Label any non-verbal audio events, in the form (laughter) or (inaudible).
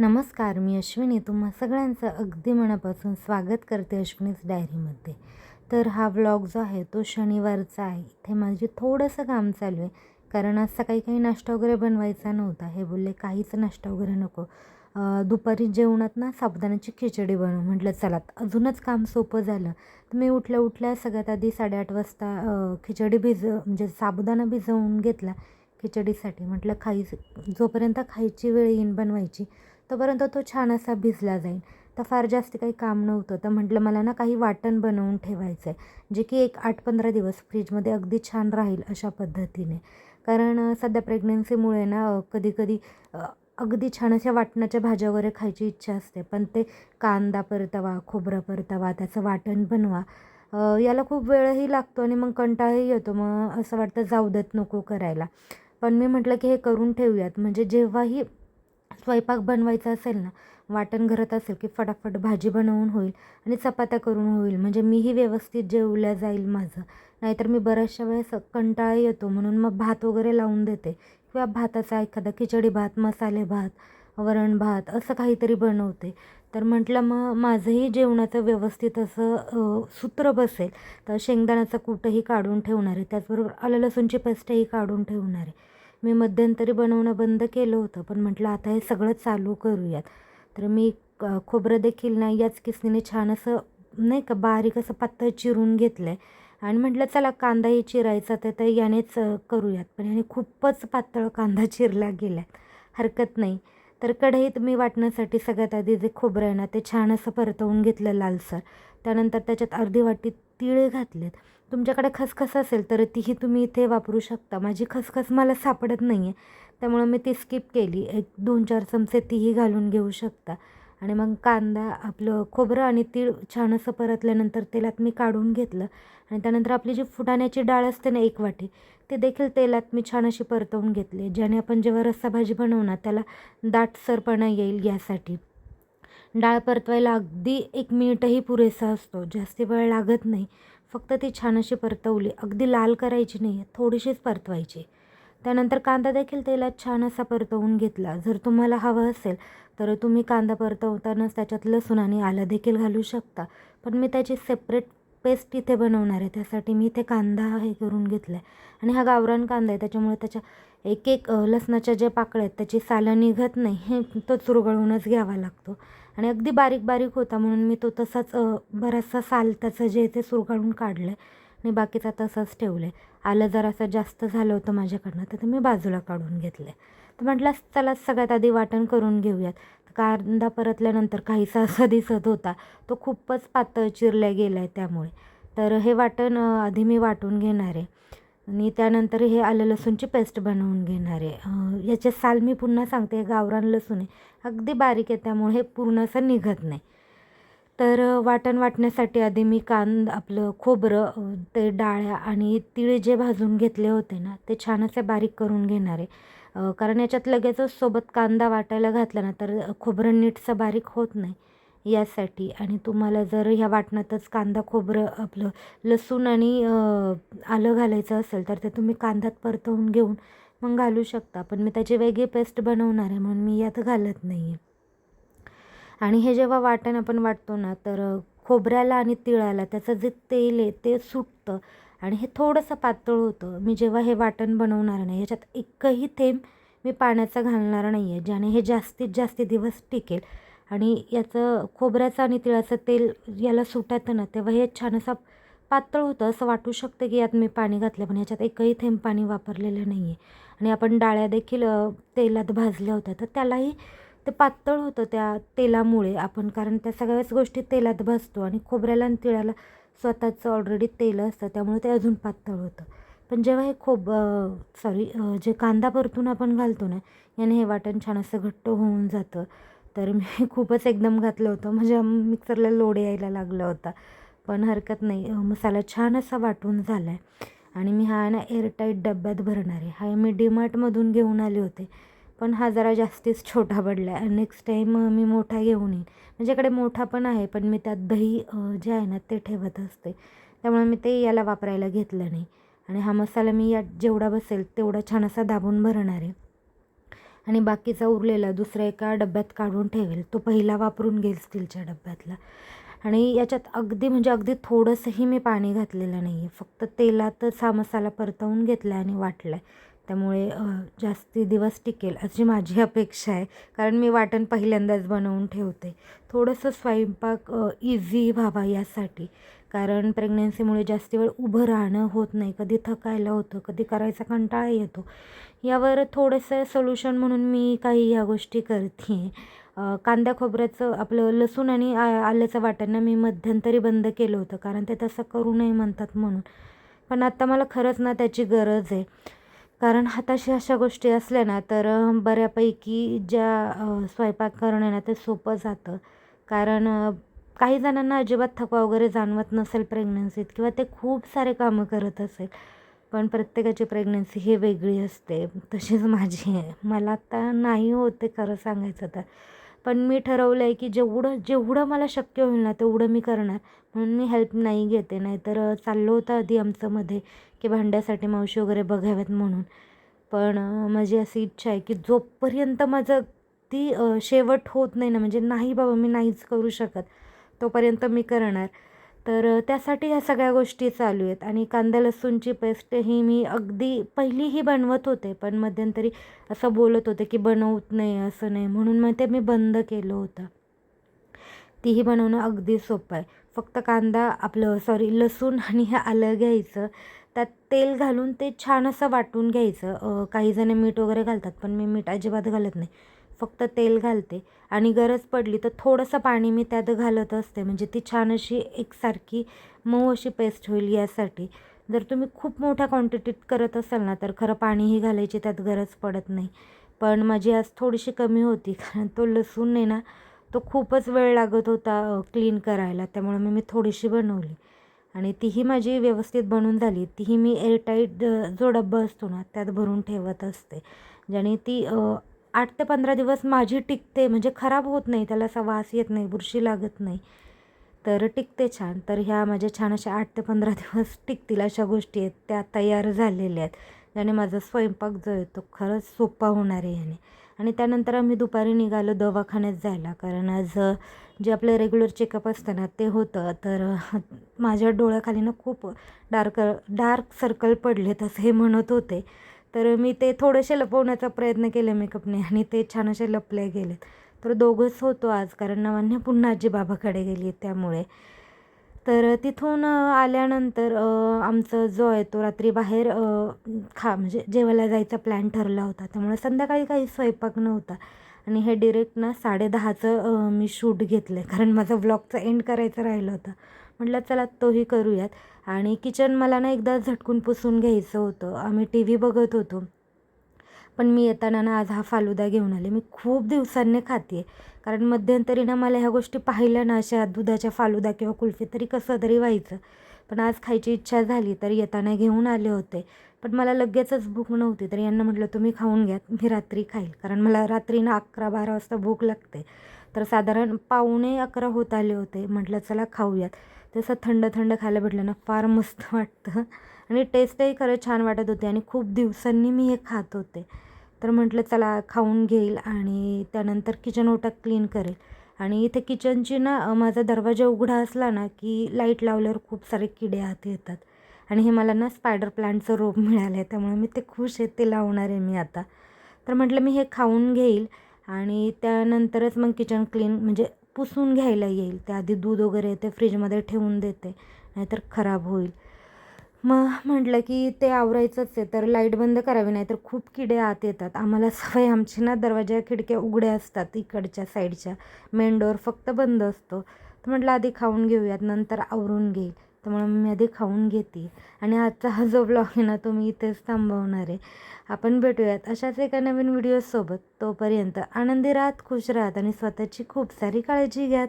नमस्कार मी अश्विनी. तुम्हा सगळ्यांचं अगदी मनापासून स्वागत करते अश्विनीच डायरीमध्ये. तर हा व्लॉग जो आहे तो शनिवारचा आहे. इथे माझे थोडंसं काम चालू आहे. कारण आज सकाळी काही नाश्ता वगैरे बनवायचा नव्हता. हे बोलले काहीच नाश्ता वगैरे नको. दुपारी जेवणात ना साबुदाण्याची खिचडी बनव. म्हटलं चला अजूनच काम सोपं झालं. तर मी उठल्या उठल्या सगळ्यात आधी साडेआठ वाजता खिचडी भिज म्हणजे साबुदाणा भिजवून घेतला खिचडीसाठी. म्हटलं खाई जोपर्यंत खायची वेळ येईन बनवायची तोपर्यंत तो छान असा भिजला जाईल. तर फार जास्त काही काम नव्हतं. तर म्हटलं मला ना काही वाटण बनवून ठेवायचं आहे जे की एक आठ पंधरा दिवस फ्रीजमध्ये अगदी छान राहील अशा पद्धतीने. कारण सध्या प्रेग्नन्सीमुळे ना कधीकधी अगदी छान अशा वाटणाच्या भाज्या वगैरे खायची इच्छा असते. पण ते कांदा परतावा खोबरं परतावा त्याचं वाटण बनवा याला खूप वेळही लागतो आणि मग कंटाळाही येतो. मग असं वाटतं जाऊ देत नको करायला. पण मी म्हटलं की हे करून ठेवूयात. म्हणजे जेव्हाही स्वयंपाक बनवायचा असेल ना वाटण घरात असेल की फटाफट भाजी बनवून होईल आणि चपात्या करून होईल. म्हणजे मीही व्यवस्थित जेवल्या जाईल माझं. नाहीतर मी बऱ्याचशा वेळेस कंटाळा येतो म्हणून मग भात वगैरे लावून देते. किंवा भाताचा एखादा खिचडी भात मसाले भात वरण भात असं काहीतरी बनवते. तर म्हटलं मग माझंही जेवणाचं व्यवस्थित असं सूत्र बसेल. तर शेंगदाण्याचं कूटही काढून ठेवणार आहे. त्याचबरोबर आलं लसूणची पेस्टही काढून ठेवणार आहे. मी मध्यंतरी बनवणं बंद केलं होतं पण म्हटलं आता हे सगळं चालू करूयात. तर मी खोबरं देखील ना याच किसनीने छान असं नाही का बारीक असं पातळ चिरून घेतलं आहे आणि म्हटलं चला कांदाही चिरायचा तर तर यानेच करूयात. पण याने खूपच पातळ कांदा चिरला गेला हरकत नाही. तर कढईत मी वाटण्यासाठी सगळ्यात आधी जे खोबरं आहे ना ते छान असं परतवून घेतलं लालसर. त्यानंतर त्याच्यात अर्धी वाटी तिळे घातलेत. तुमच्याकडे खसखस असेल तर तीही तुम्ही इथे वापरू शकता. माझी खसखस मला सापडत नाही आहे त्यामुळं मी ती स्किप केली. एक दोन चार चमचे तीही घालून घेऊ शकता. आणि मग कांदा आपलं खोबरं आणि तीळ छान असं परतल्यानंतर तेलात मी काढून घेतलं. आणि त्यानंतर आपली जी फुटाण्याची डाळ असते ना एक वाटी ते देखील तेलात मी छान अशी परतवून घेतली. ज्याने आपण जेव्हा रस्सा भाजी बनवणार त्याला दाटसरपणा येईल यासाठी. डाळ परतवायला अगदी एक मिनिटही पुरेसा असतो. जास्ती वेळ लागत नाही. फक्त ती छान अशी परतवली. अगदी लाल करायची नाही थोडीशीच परतवायची. त्यानंतर कांदा देखील तेलात छान असा परतवून घेतला. जर तुम्हाला हवं असेल तर तुम्ही कांदा परतवतानाच त्याच्यात लसूण आणि आलं देखील घालू शकता. पण मी त्याची सेपरेट पेस्ट इथे बनवणार आहे. त्यासाठी मी इथे कांदा हे करून घेतला आहे आणि हा गावरान कांदा आहे. त्याच्यामुळे त्याच्या एक एक लसणाच्या जे पाकळ्या आहेत त्याची सालं निघत नाही हे तो चुरगळूनच घ्यावा लागतो. आणि अगदी बारीक बारीक होता म्हणून मी तो तसाच बराचसा साल त्याचं जे ते चुरगळून काढलं आहे आणि बाकीचा तसाच ठेवलं आहे आलं जरासं जास्त झालं होतं माझ्याकडनं तर ते मी बाजूला काढून घेतलं आहे तर म्हटलं चला सगळ्यात आधी वाटण करून घेऊयात. कांदा परतल्यानंतर काहीसा असा दिसत होता. तो खूपच पातळ चिरल्या गेला आहे त्यामुळे. तर हे वाटण आधी मी वाटून घेणार आहे. आणि त्यानंतर हे आलं लसूणची पेस्ट बनवून घेणार आहे. याचे साल मी पुन्हा सांगते हे गावरान लसूण आहे. अगदी बारीक आहे त्यामुळे हे पूर्ण असं निघत नाही. तर वाटण वाटण्यासाठी आधी मी कांद आपलं खोबरं ते डाळ्या आणि तिळ जे भाजून घेतले होते ना ते छान असे बारीक करून घेणार आहे. कारण याच्यात लगेचच सोबत कांदा वाटायला घातला ना तर खोबरं नीटसं बारीक होत नाही. यासाठी. आणि तुम्हाला जर ह्या वाटणातच कांदा खोबरं आपलं लसूण आणि आलं घालायचं असेल तर ते तुम्ही कांद्यात परतवून घेऊन मग घालू शकता. पण मी त्याची वेगळी पेस्ट बनवणार आहे म्हणून मी यात घालत नाही आहे आणि हे जेव्हा वाटण आपण वाटतो ना तर खोबऱ्याला आणि तिळाला त्याचं जे तेल आहे ते सुटतं. आणि हे थोडंसं पातळ होतं. मी जेव्हा हे वाटण बनवणार नाही याच्यात एकही थेंब मी पाण्याचा घालणार नाही आहे ज्याने हे जास्तीत जास्त दिवस टिकेल. आणि याचं खोबऱ्याचं आणि तिळाचं तेल याला सुटायचं ना तेव्हा हे छान असं पातळ होतं. असं वाटू शकतं की यात मी पाणी घातलं पण याच्यात एकही थेंब पाणी वापरलेलं नाही आहे आणि आपण डाळ्या देखील तेलात भाजल्या होत्या तर त्यालाही ते पातळ होतं त्या तेलामुळे आपण कारण त्या सगळ्याच गोष्टी तेलात भाजतो आणि खोबऱ्याला आणि तिळाला स्वतःचं ऑलरेडी तेल असतं त्यामुळे ते अजून पातळ होतं. पण जेव्हा हे खोब सॉरी जे कांदा परतून आपण घालतो ना याने हे वाटण छान असं घट्ट होऊन जातं. तर मी (laughs) खूपच एकदम घातलं होतं. म्हणजे मिक्सरला लोड यायला लागला होता. पण हरकत नाही. मसाला छान असा वाटून झाला आहे आणि मी हा ना एअरटाईट डब्यात भरणार आहे. हा मी डीमार्टमधून घेऊन आले होते. पण हा जरा जास्तीच छोटा पडला आहे नेक्स्ट टाईम मी मोठा घेऊन येईन. माझ्याकडे मोठा पण आहे पण मी त्यात दही जे आहे ना ते ठेवत असते. त्यामुळे मी ते याला वापरायला घेतलं नाही. आणि हा मसाला मी यात जेवढा बसेल तेवढा छान असा दाबून भरणार आहे. आणि बाकीचा उरलेला दुसऱ्या एका डब्यात काढून ठेवेल. तो पहिला वापरून घेईल स्टीलच्या डब्यातला. आणि याच्यात अगदी म्हणजे अगदी थोडंसंही मी पाणी घातलेलं नाही आहे फक्त तेलातच हा मसाला परतवून घेतला आणि वाटला आहे त्यामुळे जास्ती दिवस टिकेल अशी माझी अपेक्षा आहे. कारण मी वाटण पहिल्यांदाच बनवून ठेवते. थोडंसं स्वयंपाक इझी व्हावा यासाठी. कारण प्रेग्नन्सीमुळे जास्ती वेळ उभं राहणं होत नाही. कधी थकायला होतं कधी करायचा कंटाळा येतो. यावर थोडंसं सोल्युशन म्हणून मी काही ह्या गोष्टी करते. आहे कांदा खोबऱ्याचं आपलं लसूण आणि आ आल्याचं वाटणं मी मध्यंतरी बंद केलं होतं कारण ते तसं करू नये म्हणतात म्हणून. पण आत्ता मला खरंच ना त्याची गरज आहे. कारण हाताशी अशा गोष्टी असल्या ना तर बऱ्यापैकी ज्या स्वयंपाक करणं आहे ना ते सोपं जातं. कारण काही जणांना अजिबात थकवा वगैरे जाणवत नसेल प्रेग्नन्सीत किंवा ते खूप सारे कामं करत असेल. पण प्रत्येकाची प्रेग्नन्सी ही वेगळी असते. तशीच माझी आहे. मला आता नाही होते खरं सांगायचं तर. पण मी ठरवलं आहे की जेवढं जेवढं मला शक्य होईल ना तेवढं मी करणार. म्हणून मी हेल्प नाही घेते. नाहीतर चाललो होतं आधी आमचं मध्ये की भांड्यासाठी मावशी वगैरे बघाव्यात म्हणून. पण माझी अशी इच्छा आहे की जोपर्यंत माझं ती शेवट होत नाही ना म्हणजे नाही बाबा मी नाहीच करू शकत. तोपर्यंत मी करणार. तर त्यासाठी ह्या सगळ्या गोष्टी चालू आहेत. आणि कांदा लसूणची पेस्ट ही मी अगदी पहिलीही बनवत होते पण मध्यंतरी असं बोलत होते की बनवत नाही असं नाही म्हणून मग ते मी बंद केलं होतं. तीही बनवणं अगदी सोपं आहे. फक्त कांदा आपलं सॉरी लसूण आणि हे आलं घ्यायचं. त्यात तेल घालून ते छान असं वाटून घ्यायचं. काही जण मीठ वगैरे घालतात पण मी मीठ अजिबात घालत नाही. फक्त तेल घालते आणि गरज पडली तर थोडंसं पाणी मी त्यात घालत असते. म्हणजे ती छान अशी एकसारखी मऊ अशी पेस्ट होईल यासाठी. जर तुम्ही खूप मोठ्या क्वांटिटीत करत असाल ना तर खरं पाणीही घालायची त्यात गरज पडत नाही. पण माझी आज थोडीशी कमी होती कारण तो लसूण आहे ना तो खूपच वेळ लागत होता क्लीन करायला. त्यामुळे मी मी थोडीशी बनवली. आणि तीही माझी व्यवस्थित बनून झाली. तीही मी एअरटाईट जो डब्बा असतो ना त्यात भरून ठेवत असते. ज्याने ती आठ ते पंधरा दिवस माझी टिकते म्हणजे खराब होत नाही त्याला असा वास येत नाही बुरशी लागत नाही. तर टिकते छान. तर ह्या माझ्या छान अशा आठ ते पंधरा दिवस टिकतील अशा गोष्टी आहेत. त्या तयार झालेल्या आहेत. ज्याने माझा स्वयंपाक जो आहे तो खरंच सोपा होणार आहे याने. आणि त्यानंतर आम्ही दुपारी निघालो दवाखान्यात जायला. कारण आज जे आपलं रेग्युलर चेकअप असतं ना ते होतं. तर माझ्या डोळ्याखाली ना खूप डार्क डार्क सर्कल पडलेत असं हे म्हणत होते. तर मी ते थोडेसे लपवण्याचा प्रयत्न केले मेकअपने आणि ते छान असे लपले गेलेत. तर दोघंच होतो आज कारण नवान्य पुन्हा आजीबाबाकडे गेली आहेत त्यामुळे. तर तिथून आल्यानंतर आमचं जो आहे तो रात्री बाहेर खा म्हणजे जेवायला जायचा प्लॅन ठरला होता. त्यामुळे संध्याकाळी काही स्वयंपाक नव्हता. आणि हे डिरेक्ट ना साडेदहाचं मी शूट घेतलं आहे कारण माझं व्लॉगचं एंड करायचं राहिलं होतं. म्हटलं चला तोही करूयात. आणि किचन मला ना एकदा झटकून पुसून घ्यायचं होतं. आम्ही टी व्ही बघत होतो. पण मी येताना ना आज हा फालुदा घेऊन आले. मी खूप दिवसांनी खाते आहे कारण मध्यंतरी ना मला ह्या गोष्टी पाहिल्या ना अशा दुधाच्या फालुदा किंवा कुल्फी तरी कसं तरी व्हायचं. पण आज खायची इच्छा झाली तर येताना घेऊन आले होते. पण मला लगेचच भूक नव्हती तर यांना म्हटलं तुम्ही खाऊन घ्या मी रात्री खाईल. कारण मला रात्री ना अकरा बारा वाजता भूक लागते. तर साधारण पावणे अकरा होत आले होते. म्हटलं चला खाऊयात. तसं थंड थंड खायला भेटलं ना फार मस्त वाटतं. आणि टेस्टही खरं छान वाटत होते आणि खूप दिवसांनी मी हे खात होते. तर म्हटलं चला खाऊन घेईल आणि त्यानंतर किचन ओटा क्लीन करेल. आणि इथे किचनची ना माझा दरवाजा उघडा असला ना की लाइट लावल्यावर खूप सारे किडे आत येतात. आणि हे मला ना स्पायडर प्लांटचं रोप मिळालं आहे त्यामुळे मी ते खुश आहे ते लावणार आहे मी आता. तर म्हटलं मी हे खाऊन घेईल आणि त्यानंतरच मग किचन क्लीन म्हणजे पुसून घ्यायला येईल. त्याआधी दूध वगैरे ते फ्रीजमध्ये ठेवून देते नाहीतर खराब होईल. मग म्हटलं की ते आवरायचंच आहे तर लाइट बंद करावी नाही तर खूप किडे आत येतात. आम्हाला (laughs) सवय आमची ना दरवाजा खिडक्या उघड्या असतात इकडच्या साईडच्या मेन डोअर फक्त बंद असतो. तर म्हटलं आधी खाऊन घेऊयात नंतर आवरून घेईल. त्यामुळे मी आधी खाऊन घेते. आणि आजचा हा जो ब्लॉग आहे ना तो मी इथेच थांबवणार आहे. आपण भेटूयात अशाच एका नवीन व्हिडिओसोबत तोपर्यंत आनंदी राहत खुश राहत आणि स्वतःची खूप सारी काळजी घ्यात.